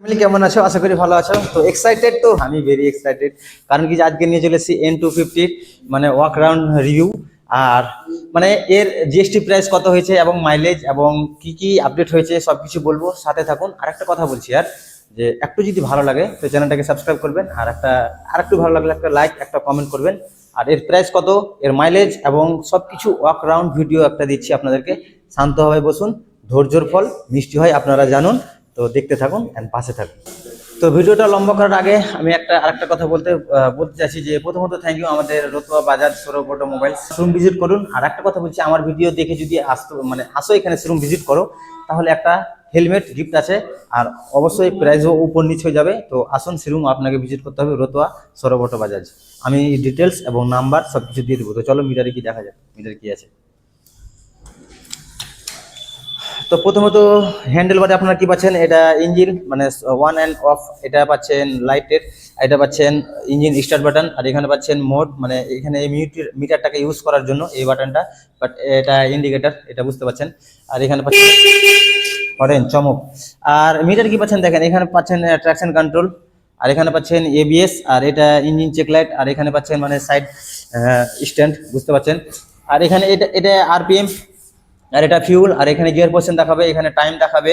Family কেমন আছো? আশা করি ভালো আছো। তো এক্সাইটেড তো? আমি ভেরি এক্সাইটেড কারণ কি আজকে নিয়ে চলে এসেছি এন টু ফিফটির মানে ওয়াক রাউন্ড রিভিউ আর মানে এর জিএসটি প্রাইস কত হয়েছে এবং মাইলেজ এবং কি কি আপডেট হয়েছে সব কিছু বলব। সাথে থাকুন। আর একটা কথা বলছি আর, যে একটু যদি ভালো লাগে, তো চ্যানেলটাকে সাবস্ক্রাইব করবেন। আর একটা আর একটু ভালো লাগলে একটা লাইক একটা কমেন্ট করবেন। আর এর প্রাইস কত, এর মাইলেজ এবং সব কিছু ওয়াক রাউন্ড ভিডিও একটা দিচ্ছি আপনাদেরকে। শান্তভাবে বসুন। ধৈর্যর ফল, মিষ্টি হয়, আপনারা জানুন। তো দেখতে থাকুন অ্যান্ড পাশে থাকুন। তো ভিডিওটা লম্বা করার আগে আমি একটা, আরেকটা কথা বলতে বলতে চাইছি যে প্রথমত থ্যাংক ইউ আমাদের রতুয়া বাজার সৌরভটো মোবাইল শোরুম ভিজিট করুন। আর একটা কথা বলছি, আমার ভিডিও দেখে যদি আসতো মানে আসো এখানে শোরুম ভিজিট করো, তাহলে একটা হেলমেট গিফট আছে। আর অবশ্যই প্রাইসও উপর নিচ হয়ে যাবে। তো আসুন শোরুম আপনাকে ভিজিট করতে হবে রতুয়া সৌরভটো বাজাজ। আমি ডিটেলস এবং নাম্বার সব কিছু দিয়ে দেবো। তো চলো মিটারে কি দেখা যাক মিটারে কি আছে? তো প্রথমত হ্যান্ডেল বারে আপনারা কি পাচ্ছেন? এটা ইঞ্জিন মানে ওয়ান অ্যান্ড অফ এটা পাচ্ছেন লাইটের এটা পাচ্ছেন ইঞ্জিন স্টার্ট বাটন আর এখানে পাচ্ছেন মোড মানে এখানে এই মিটার মিটারটাকে ইউজ করার জন্য এই বাটনটা বাট এটা ইন্ডিকেটার এটা বুঝতে পাচ্ছেন। আর এখানে পাচ্ছেন হরেন চমক। আর মিটার কি পাচ্ছেন দেখেন, এখানে পাচ্ছেন ট্রাকশন কন্ট্রোল আর এখানে পাচ্ছেন এবিএস আর এটা ইঞ্জিন চেক লাইট আর এখানে পাচ্ছেন মানে সাইড স্ট্যান্ড বুঝতে পাচ্ছেন। আর এখানে এটা এটা আরপিএম আর এটা ফিউল আর এখানে গিয়ার পোর্শন দেখাবে, এখানে টাইম দেখাবে।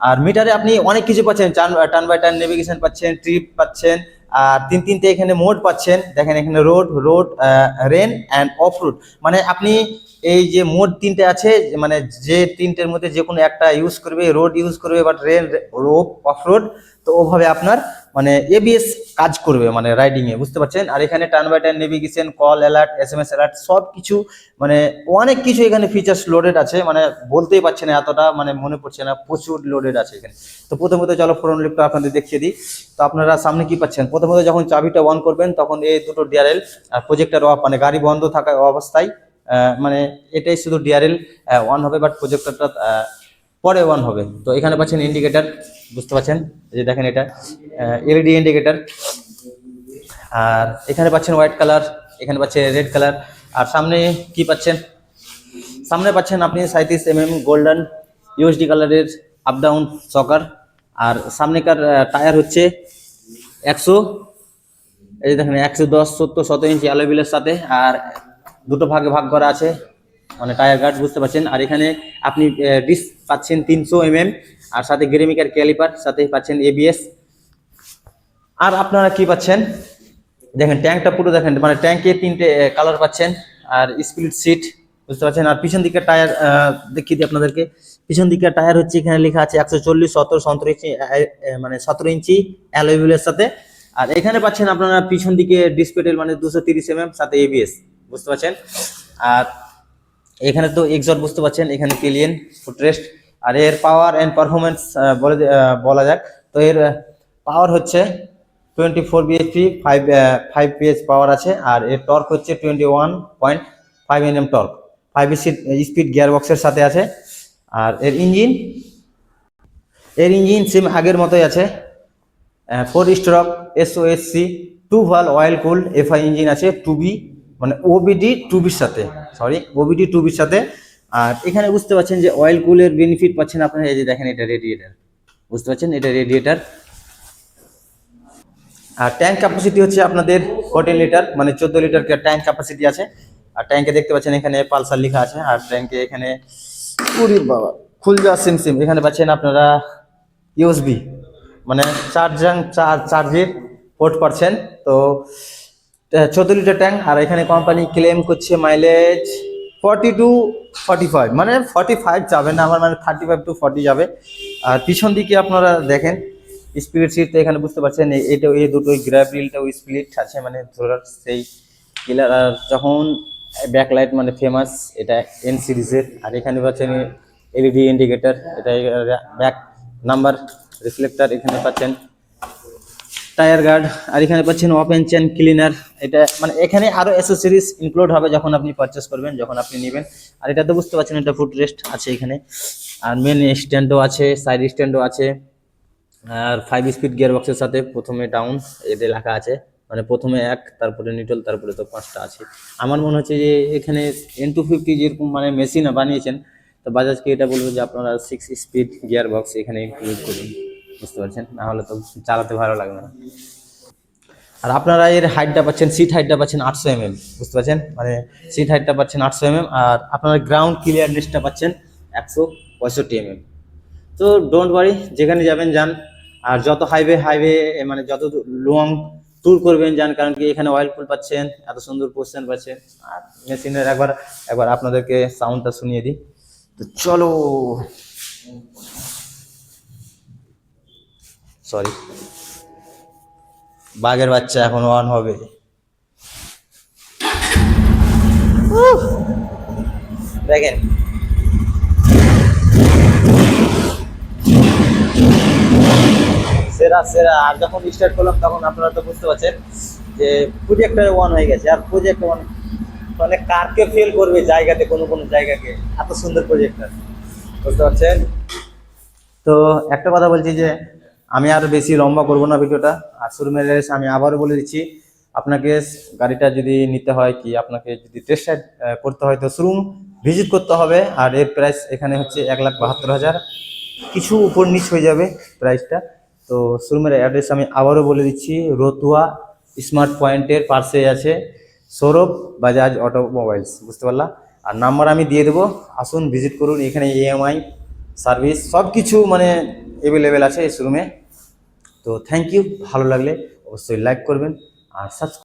আর মিটারে আপনি অনেক কিছু পাচ্ছেন টার্ন বাই টার্ন নেভিগেশন পাচ্ছেন ট্রিপ পাচ্ছেন, আর তিন তিনটে এখানে মোড পাচ্ছেন। দেখেন এখানে road road rain and off road মানে আপনি এই যে মোড তিনটে আছে মানে যে তিনটের মধ্যে যে কোনো একটা ইউজ করবে রোড ইউজ করবে বাট রেন অফ রোড তো ওভাবে আপনার মানে এবিএস কাজ করবে মানে রাইডিং এ, বুঝতে পারছেন? আর এখানে turn by turn navigation call alert S M S alert সব কিছু মানে অনেক কিছু এখানে ফিচার্স লোডেড আছে মানে বলতেই পারছি না এতটা মানে মনে পড়ছে না, প্রচুর লোডেড আছে এখানে। তো প্রথমত চলো ফোরন লিফটটা আপনাদের দেখিয়ে দিই। তো আপনারা সামনে কি পাচ্ছেন? প্রথমত যখন চাবিটা অন করবেন, তখন এই দুটো ডিআরএল আর প্রজেক্টর অফ মানে গাড়ি বন্ধ থাকা অবস্থায় মানে এটাই শুধু ডিআরএল অন হবে বাট প্রজেক্টরটা পরে ওয়ান হবে। তো এখানে পাচ্ছেন ইন্ডিকেটর বুঝতে পাচ্ছেন যে দেখেন এটা এলইডি ইন্ডিকেটর আর এখানে পাচ্ছেন হোয়াইট কালার এখানে পাচ্ছেন রেড কালার আর সামনে কি পাচ্ছেন? সামনে পাচ্ছেন আপনি সাঁত্রিশ এম এম গোল্ডেন ইউএসডি কালারের আপ ডাউন সকার আর সামনেকার টায়ার হচ্ছে একশো। এই যে দেখেন, একশো দশ, সত্তর শত ইঞ্চি অ্যালোবিলের সাথে। আর দুটো ভাগে ভাগ করা আছে। মানে টায়ার গার্ড বুঝতে পারছেন। আর এখানে আপনি ডিস্ক পাচ্ছেন তিনশো এম আর সাথে গ্রেমিকার ক্যালিপার সাথে পাচ্ছেন এবিএস আর আপনারা কি পাচ্ছেন? দেখেন ট্যাঙ্কটা পুরো দেখেন মানে ট্যাঙ্কে তিনটে কালার পাচ্ছেন, আর স্প্লিট সিট বুঝতে পারছেন? আর পিছন দিকের টায়ার দেখিয়ে দিই আপনাদেরকে। পিছন দিকের টায়ার হচ্ছে এখানে লেখা আছে একশো চল্লিশ, সতেরো সতেরো ইঞ্চি মানে সতেরো ইঞ্চি অ্যালোভিলের সাথে। আর এখানে পাচ্ছেন আপনারা পিছন দিকে ডিসপ্লেটেল মানে দুশো তিরিশ এম সাথে এবিএস বুঝতে পারছেন? আর এখানে তো এক্সট বুঝতে পারছেন, এখানে পিলিয়ন ফুটরেস্ট আর এর পাওয়ার অ্যান্ড পারফরমেন্স বলে বলা যাক। তো এর পাওয়ার হচ্ছে twenty four BHP five five power আছে। আর এর টর্ক হচ্ছে twenty one point five NM torque five speed gear বক্সের সাথে আছে। আর এর ইঞ্জিন এর ইঞ্জিন সেম আগের মতোই আছে। Four stroke এসওএসসি two valve oil cool FI engine আছে টু বি মানে ওবিডি টু বির সাথে সরি ওবিডি টু বির সাথে। আর এখানে বুঝতে পারছেন যে অয়েল কুলের বেনিফিট পাচ্ছেন আপনারা, এই যে দেখেন এটা রেডিয়েটার বুঝতে পারছেন? এটা রেডিয়েটার আর ট্যাঙ্ক ক্যাপাসিটি হচ্ছে আপনাদের ফোরটিন লিটার মানে চোদ্দ লিটার ট্যাঙ্ক ক্যাপাসিটি আছে। আর ট্যাঙ্কে দেখতে পাচ্ছেন এখানে পালসার লেখা আছে, আর ট্যাঙ্কে এখানে উরি বাবা খুলজা সিম সিম, এখানে পাচ্ছেন আপনারা ইউএসবি মানে চার্জাং চার চার্জের পোর্ট পাচ্ছেন। তো চোদ্দ লিটার ট্যাঙ্ক, আর এখানে কোম্পানি ক্লেম করছে mileage forty two forty five মানে ফর্টি ফাইভ যাবে না, আমার মানে থার্টি ফাইভ টু ফর্টি যাবে। আর পিছন দিকে আপনারা দেখেন স্পিরিট সিট তো এখানে বুঝতে পারছেন এটা এই দুটো গ্র্যাবরিলটাও স্প্লিট আছে মানে ধরার সেই কিলার আর যখন ব্যাকলাইট মানে ফেমাস এটা এন সিরিজের আর এখানে পাচ্ছেন এলইডি ইন্ডিকেটর এটা ব্যাক নাম্বার রিফ্লেক্টর এখানে পাচ্ছেন। টায়ার গার্ড, আর এখানে পাচ্ছেন ওপেন চেন ক্লিনার এটা মানে এখানে আরও অ্যাসেসরিজ ইনক্লুড হবে যখন আপনি পারচেস করবেন, যখন আপনি নেবেন। আর এটা তো বুঝতে পারছেন এটা ফুট রেস্ট আছে এখানে। আর মেন স্ট্যান্ডও আছে সাইড স্ট্যান্ডও আছে। আর ফাইভ স্পিড গিয়ার বক্সের সাথে প্রথমে ডাউন এতে লেখা আছে। মানে প্রথমে এক, তারপরে নিটল তারপরে তো পাঁচটা আছে। আমার মনে হচ্ছে যে এখানে এন টু ফিফটি যেরকম মানে মেশিন বানিয়েছেন, তো বাজাজকে এটা বলব যে আপনারা সিক্স স্পিড গিয়ার বক্স এখানে ইনক্লুড করুন। বুঝতে পারছেন? না হলে তো চালাতে ভালো লাগবে না। আর আপনারা এর হাইটটা পাচ্ছেন সিট হাইটটা পাচ্ছেন আটশো এমএম বুঝতে পারছেন? মানে সিট হাইটটা পাচ্ছেন আটশো এমএম আর আপনারা গ্রাউন্ড ক্লিয়ারনেসটা পাচ্ছেন একশো পঁয়ষট্টি এমএম তো ডোন্ট ওয়ারি যেখানে যাবেন যান, আর যত হাইওয়ে হাইওয়ে মানে যত লং ট্যুর করবেন যান, কারণ কি এখানে অয়েল ফুল পাচ্ছেন, এত সুন্দর পোস্টেন পাচ্ছেন, আর মেশিনের একবার একবার আপনাদেরকে সাউন্ডটা শুনিয়ে দিই। তো চলো। সরি বাঘের বাচ্চা এখন ওয়ান হবে! দেখেন। সেরা সেরা। আর যখন স্টার্ট করলাম, তখন আপনারা তো বুঝতে পারছেন যে প্রজেক্টর ওয়ান হয়ে গেছে। আর প্রজেক্ট ওয়ান মানে কারকে ফেল করবে জায়গাতে কোনো কোনো জায়গাকে? এত সুন্দর প্রজেক্টর বুঝতে পারছেন? তো একটা কথা বলছি যে আমি আর বেশি লম্বা করব না ভিডিওটা। আর শোরুমের এসে আমি আবারও বলে দিচ্ছি, আপনাকে গাড়িটা যদি নিতে হয় কি, আপনাকে যদি টেস্ট রাইড করতে হয় তো শোরুম ভিজিট করতে হবে। আর এর প্রাইস এখানে হচ্ছে এক লাখ বাহাত্তর হাজার। কিছু উপর নিচ হয়ে যাবে প্রাইসটা তো শোরুমের অ্যাড্রেস আমি আবারও বলে দিচ্ছি, রতুয়া স্মার্ট পয়েন্টের পাশে আছে সৌরভ বাজাজ অটোমোবাইলস, বুঝতে পারলাম আর নাম্বার আমি দিয়ে দেবো, আসুন ভিজিট করুন, এখানে ইএমআই সার্ভিস সব কিছু মানে অ্যাভেলেবেল আছে এই শোরুমে তো থ্যাংক ইউ ভালো লাগলে অবশ্যই লাইক করবেন আর সাবস্ক্রাইব